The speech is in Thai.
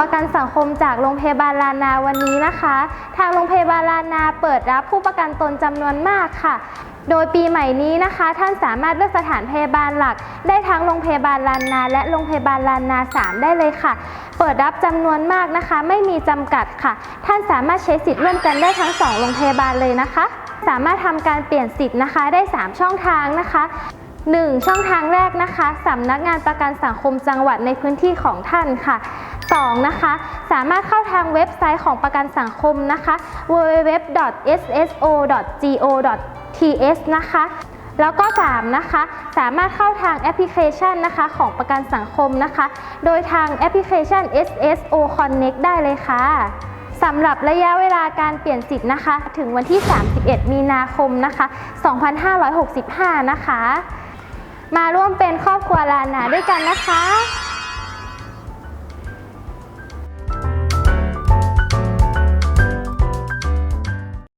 ประกันสังคมจากโรงพยาบาลลานาวันนี้นะคะ ทางโรงพยาบาลลานาเปิดรับผู้ประกันตนจำนวนมากค่ะ โดยปีใหม่นี้นะคะ ท่านสามารถเลือกสถานพยาบาลหลัก ได้ทั้งโรงพยาบาลลานา และโรงพยาบาลลานา 3 ได้เลยค่ะ เปิดรับจำนวนมากนะคะ ไม่มีจำกัดค่ะ ท่านสามารถใช้สิทธิ์ร่วมกันได้ทั้ง 2 โรงพยาบาลเลยนะคะ สามารถทำการเปลี่ยนสิทธิ์นะคะได้ 3 ช่องทางนะคะ 1. ช่องทางแรกนะคะสำนักงานประกันสังคมจังหวัดในพื้นที่ของท่านค่ะ 2. นะคะ สามารถเข้าทางเว็บไซต์ของประกันสังคมนะคะ www.sso.go.th นะคะแล้วก็ 3 นะคะ สามารถเข้าทางแอปพลิเคชันนะคะของประกันสังคมนะคะ โดยทางแอปพลิเคชัน SSO Connect ได้เลยค่ะสำหรับระยะเวลาการเปลี่ยนสิทธิ์นะคะ ถึงวันที่ 31 มีนาคมนะคะ 2565 นะคะ มาร่วมเป็นครอบครัวลานาด้วยกันนะคะ